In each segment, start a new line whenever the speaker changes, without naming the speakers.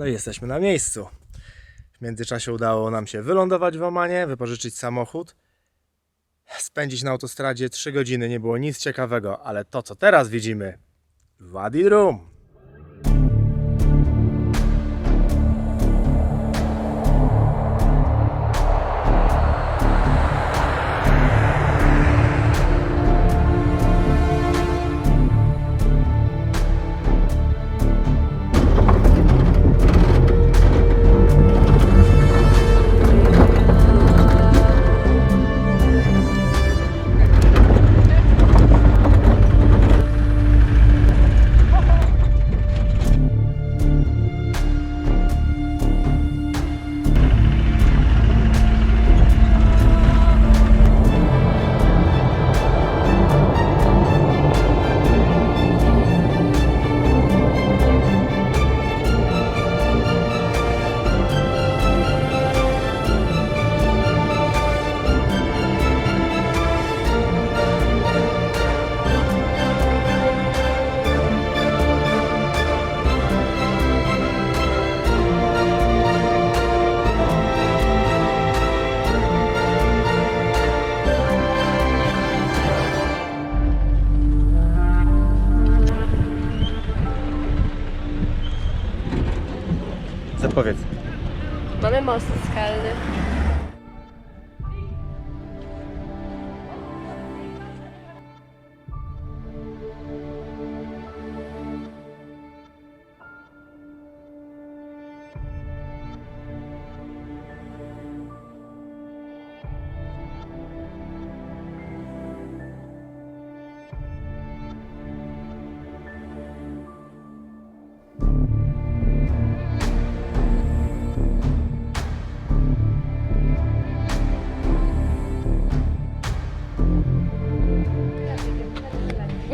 No i jesteśmy na miejscu. W międzyczasie udało nam się wylądować w Omanie, wypożyczyć samochód. Spędzić na autostradzie 3 godziny nie było nic ciekawego, ale to co teraz widzimy Wadi Rum.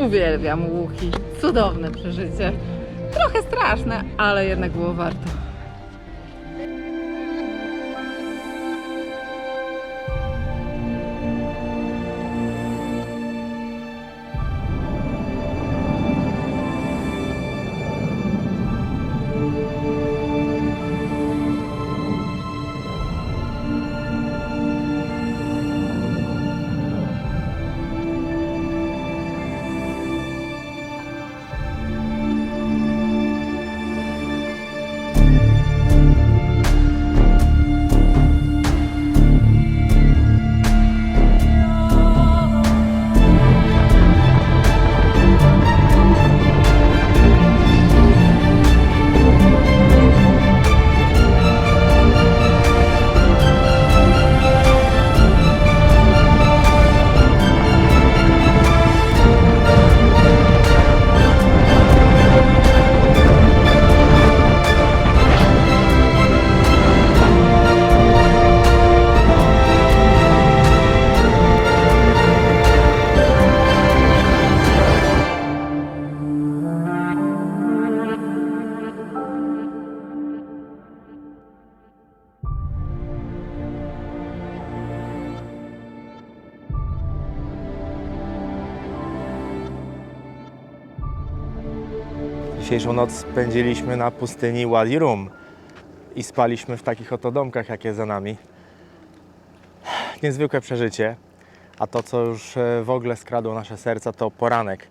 Uwielbiam łuki. Cudowne przeżycie. Trochę straszne, ale jednak było warto.
Dzisiejszą noc spędziliśmy na pustyni Wadi Rum i spaliśmy w takich oto domkach, jakie za nami. Niezwykłe przeżycie, a to, co już e, w ogóle skradło nasze serca, to poranek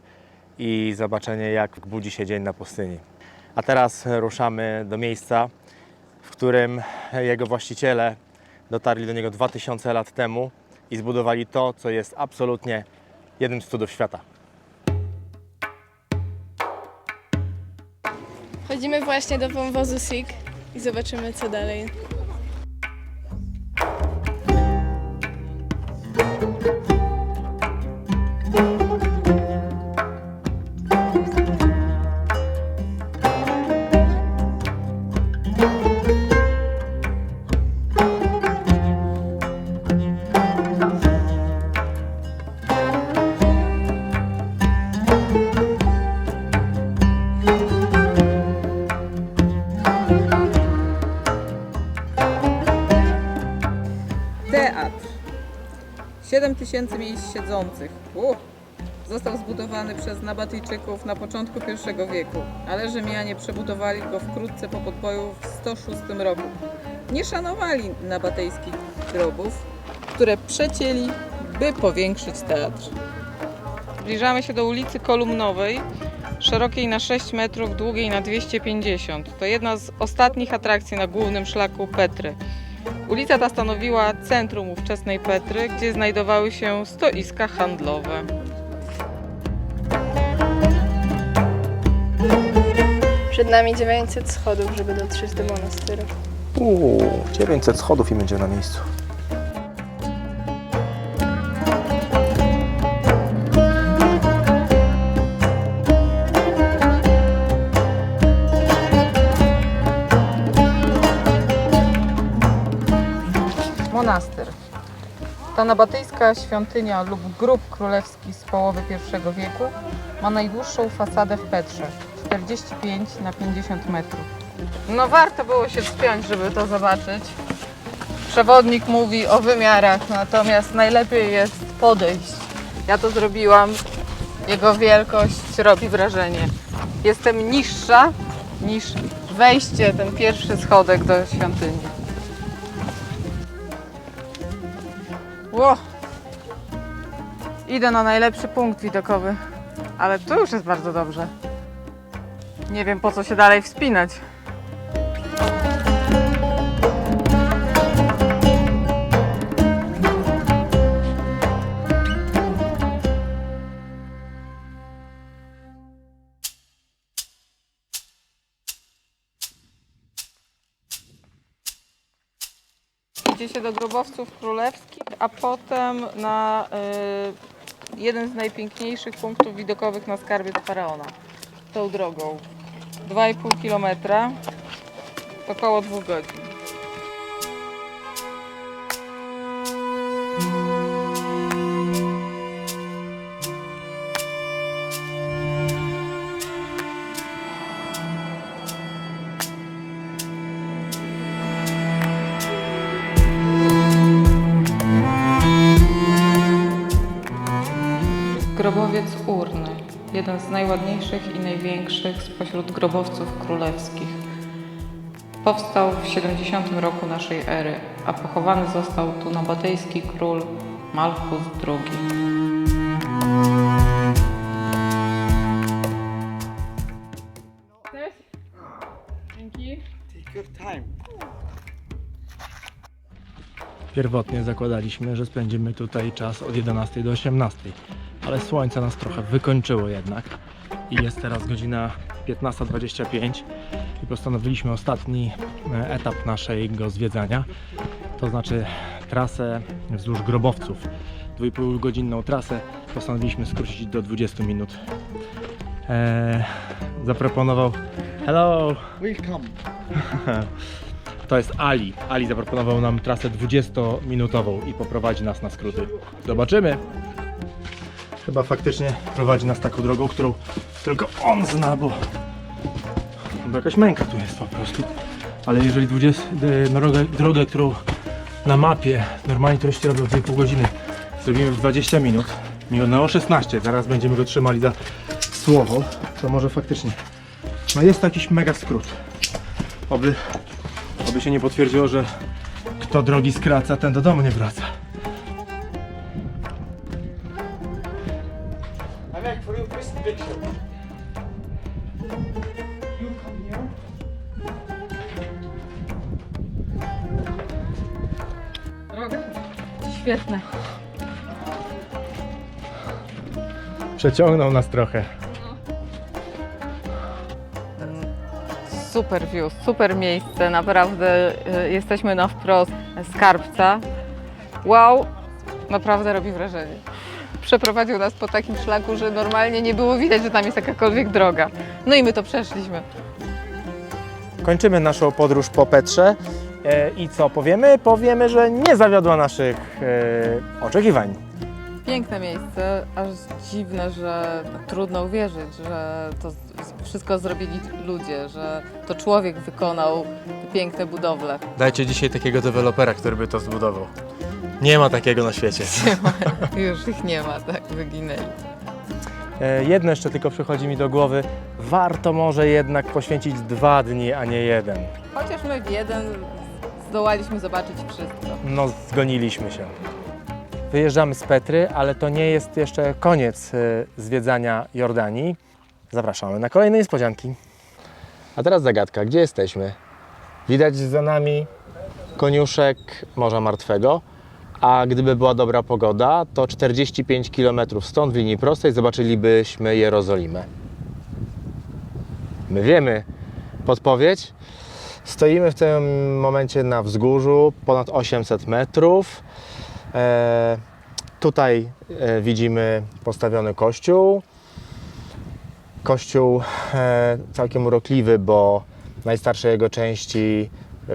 i zobaczenie, jak budzi się dzień na pustyni. A teraz ruszamy do miejsca, w którym jego właściciele dotarli do niego 2000 lat temu i zbudowali to, co jest absolutnie jednym z cudów świata.
Chodzimy właśnie do wąwozu Sig i zobaczymy co dalej.
Tysięcy miejsc siedzących. U. został zbudowany przez Nabatyjczyków na początku I wieku, ale Rzymianie przebudowali go wkrótce po podboju w 106 roku. Nie szanowali nabatyjskich grobów, które przecięli, by powiększyć teatr. Zbliżamy się do ulicy Kolumnowej, szerokiej na 6 metrów, długiej na 250. To jedna z ostatnich atrakcji na głównym szlaku Petry. Ulica ta stanowiła centrum ówczesnej Petry, gdzie znajdowały się stoiska handlowe.
Przed nami 900 schodów, żeby dotrzeć do monasteru.
Uuu, 900 schodów i będzie na miejscu.
Ta nabatyjska świątynia lub grób królewski z połowy I wieku ma najdłuższą fasadę w Petrze 45 na 50 metrów. No warto było się wspiąć, żeby to zobaczyć. Przewodnik mówi o wymiarach, natomiast najlepiej jest podejść. Ja to zrobiłam. Jego wielkość robi wrażenie. Jestem niższa niż wejście, ten pierwszy schodek do świątyni. Ło! Idę na najlepszy punkt widokowy, ale tu już jest bardzo dobrze. Nie wiem po co się dalej wspinać. Idzie się do grobowców królewskich, a potem na y, jeden z najpiękniejszych punktów widokowych na skarbie do faraona. Tą drogą. 2,5 kilometra, około 2 godzin. Grobowiec Urny. Jeden z najładniejszych i największych spośród grobowców królewskich. Powstał w 70 roku naszej ery, a pochowany został tu nabatyjski król Malchus II. Dzięki.
Pierwotnie zakładaliśmy, że spędzimy tutaj czas od 11 do 18, ale słońce nas trochę wykończyło jednak i jest teraz godzina 15.25 i postanowiliśmy ostatni e, etap naszego zwiedzania, to znaczy trasę wzdłuż grobowców. 2,5 godzinną trasę postanowiliśmy skrócić do 20 minut. Eee, zaproponował Hello!
Welcome.
To jest Ali. Ali zaproponował nam trasę 20-minutową i poprowadzi nas na skróty. Zobaczymy. Chyba faktycznie prowadzi nas taką drogą, którą tylko on zna, bo, bo jakaś męka tu jest po prostu. Ale jeżeli 20, de- drogę, drogę, którą na mapie normalnie turyści robią 2,5 godziny, zrobimy w 20 minut, minęło 16, zaraz będziemy go trzymali za słowo, to może faktycznie. No jest to jakiś mega skrót. Oby Oby się nie potwierdziło, że kto drogi skraca, ten do domu nie wraca.
Świetne.
Przeciągnął nas trochę.
Super view, super miejsce, naprawdę y, jesteśmy na wprost skarbca. Wow, naprawdę robi wrażenie. Przeprowadził nas po takim szlaku, że normalnie nie było widać, że tam jest jakakolwiek droga. No i my to przeszliśmy.
Kończymy naszą podróż po Petrze. E, I co powiemy? Powiemy, że nie zawiodła naszych e, oczekiwań.
Piękne miejsce, aż dziwne, że trudno uwierzyć, że to wszystko zrobili ludzie, że to człowiek wykonał te piękne budowle.
Dajcie dzisiaj takiego dewelopera, który by to zbudował. Nie ma takiego na świecie.
Już ich nie ma, tak wyginęli.
E, Jedno jeszcze tylko przychodzi mi do głowy. Warto może jednak poświęcić dwa dni, a nie jeden.
Chociaż my w jeden zdołaliśmy zobaczyć wszystko.
No, zgoniliśmy się. Wyjeżdżamy z Petry, ale to nie jest jeszcze koniec e, zwiedzania Jordanii. Zapraszamy na kolejne niespodzianki. A teraz zagadka, gdzie jesteśmy? Widać za nami koniuszek Morza Martwego, a gdyby była dobra pogoda, to 45 km stąd w linii prostej zobaczylibyśmy Jerozolimę. My wiemy podpowiedź. Stoimy w tym momencie na wzgórzu ponad 800 metrów. E, tutaj e, widzimy postawiony kościół. Kościół e, całkiem urokliwy, bo najstarsze jego części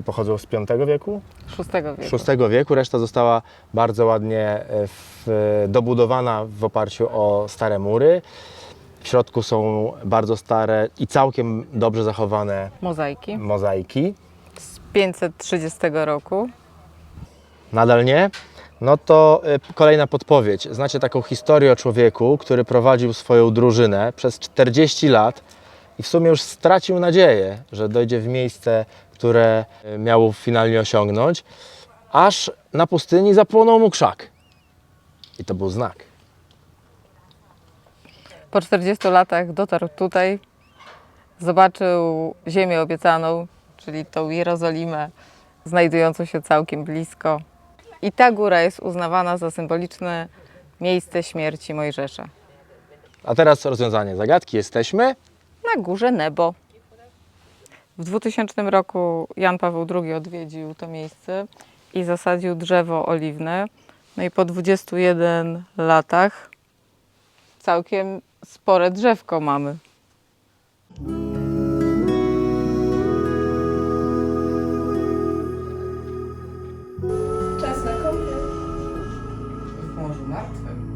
pochodzą z V wieku,
Szóstego wieku.
VI wieku. Reszta została bardzo ładnie w, dobudowana w oparciu o stare mury. W środku są bardzo stare i całkiem dobrze zachowane
Mozaiki
mozaiki.
z 530 roku.
Nadal nie? No to y, kolejna podpowiedź. Znacie taką historię o człowieku, który prowadził swoją drużynę przez 40 lat i w sumie już stracił nadzieję, że dojdzie w miejsce, które y, miał finalnie osiągnąć, aż na pustyni zapłonął mu krzak. I to był znak.
Po 40 latach dotarł tutaj, zobaczył ziemię obiecaną, czyli tą Jerozolimę, znajdującą się całkiem blisko. I ta góra jest uznawana za symboliczne miejsce śmierci Mojżesza.
A teraz rozwiązanie zagadki. Jesteśmy
Na górze Nebo. W 2000 roku Jan Paweł II odwiedził to miejsce i zasadził drzewo oliwne. No i po 21 latach całkiem spore drzewko mamy. może martwym,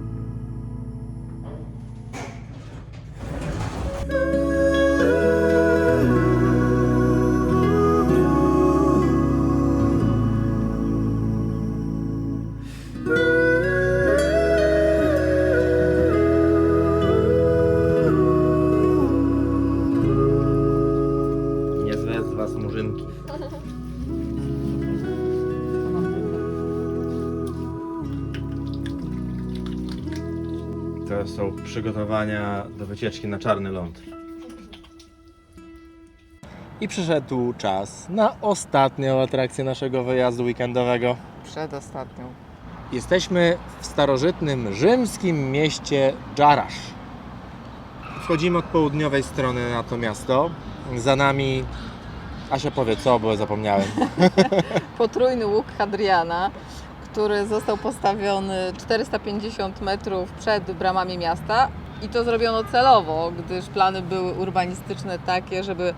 przygotowania do wycieczki na Czarny Ląd. I przyszedł czas na ostatnią atrakcję naszego wyjazdu weekendowego.
Przedostatnią.
Jesteśmy w starożytnym rzymskim mieście Dżarasz. Wchodzimy od południowej strony na to miasto. Za nami Asia powie co, bo zapomniałem.
Potrójny łuk Hadriana, który został postawiony 450 metrów przed bramami miasta i to zrobiono celowo, gdyż plany były urbanistyczne takie, żeby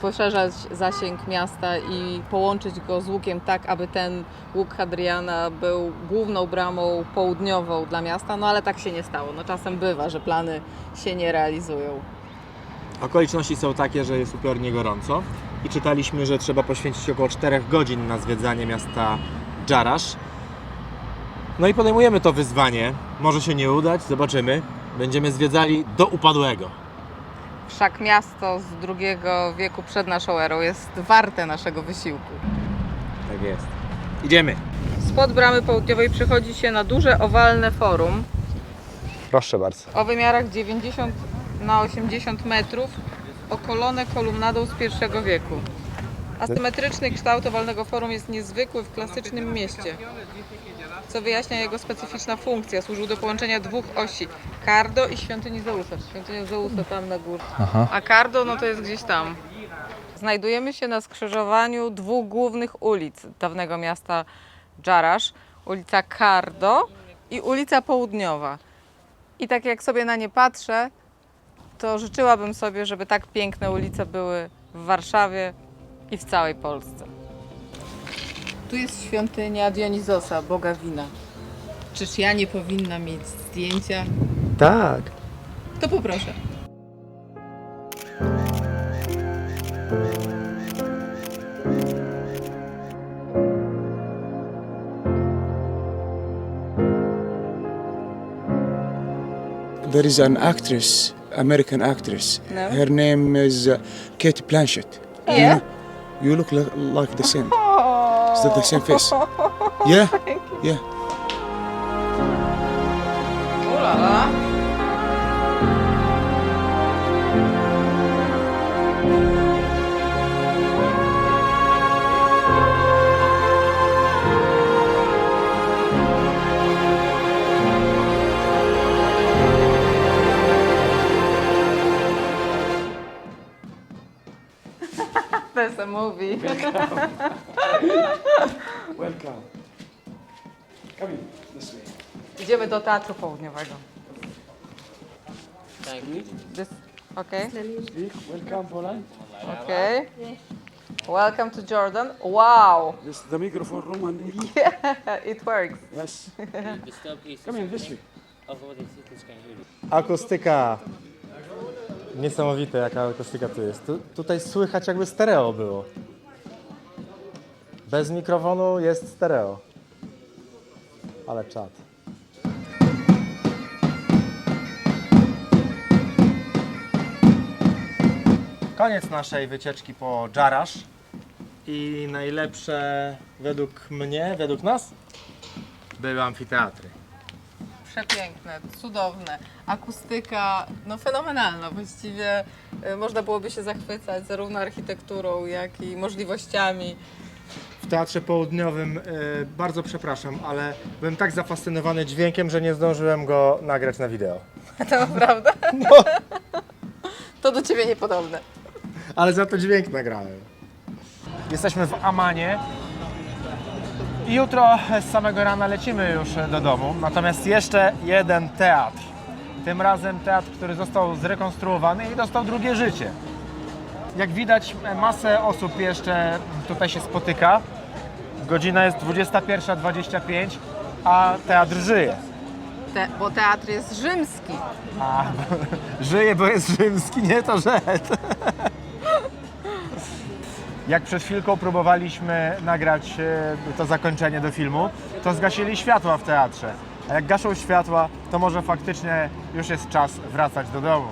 poszerzać zasięg miasta i połączyć go z łukiem tak, aby ten łuk Hadriana był główną bramą południową dla miasta, no ale tak się nie stało. No czasem bywa, że plany się nie realizują.
Okoliczności są takie, że jest upiornie gorąco i czytaliśmy, że trzeba poświęcić około 4 godzin na zwiedzanie miasta Dżarasz. No i podejmujemy to wyzwanie. Może się nie udać, zobaczymy. Będziemy zwiedzali do upadłego.
Wszak miasto z II wieku przed naszą erą jest warte naszego wysiłku.
Tak jest. Idziemy.
Spod bramy południowej przychodzi się na duże owalne forum
Proszę bardzo.
o wymiarach 90 na 80 metrów, okolone kolumnadą z I wieku. Asymetryczny kształt owalnego forum jest niezwykły w klasycznym mieście, co wyjaśnia jego specyficzna funkcja. Służył do połączenia dwóch osi, Cardo i świątyni Zeusa. Świątynia Zeusa tam na górze.
Aha.
A Cardo no to jest gdzieś tam. Znajdujemy się na skrzyżowaniu dwóch głównych ulic dawnego miasta Dżarasz. Ulica Cardo i ulica Południowa. I tak jak sobie na nie patrzę, to życzyłabym sobie, żeby tak piękne ulice były w Warszawie i w całej Polsce. Tu jest świątynia Dionizosa, boga wina. Czyż ja nie powinna mieć zdjęcia?
Tak.
To poproszę.
there is an actress, American actress.
No.
Her name is uh, Kate Blanchett. You
Yeah.
know? You look li- like the same. Is that the same face? Yeah, yeah.
That's a movie.
Welcome. Come in, this way.
Idziemy do Teatru Południowego. This, okay,
Speak. Welcome, Poland.
okay. Welcome to Jordan. Wow,
This is the microphone room and
it works.
yes. Come in this way.
over
Niesamowite jaka akustyka tu jest. Tu, tutaj słychać jakby stereo było. Bez mikrofonu jest stereo. Ale czad. Koniec naszej wycieczki po Jarasz. I najlepsze według mnie, według nas, były amfiteatry.
Przepiękne, cudowne. Akustyka, no fenomenalna. Właściwie y, można byłoby się zachwycać zarówno architekturą, jak i możliwościami.
w Teatrze Południowym. e, bardzo przepraszam, ale byłem tak zafascynowany dźwiękiem, że nie zdążyłem go nagrać na wideo.
To naprawdę? To do ciebie niepodobne.
Ale za to dźwięk nagrałem. Jesteśmy w Amanie. I jutro z samego rana lecimy już do domu. Natomiast jeszcze jeden teatr. Tym razem teatr, który został zrekonstruowany i dostał drugie życie. Jak widać, masę osób jeszcze tutaj się spotyka. Godzina jest 21.25, a teatr żyje.
Te, bo teatr jest rzymski.
A, żyje, bo jest rzymski, nie to żart. Jak przed chwilką próbowaliśmy nagrać e, to zakończenie do filmu, to zgasili światła w teatrze. A jak gaszą światła, to może faktycznie już jest czas wracać do domu.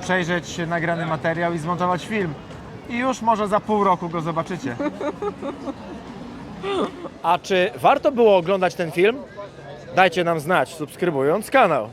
Przejrzeć nagrany materiał i zmontować film. I już może za pół roku go zobaczycie. A czy warto było oglądać ten film? Dajcie nam znać, subskrybując kanał.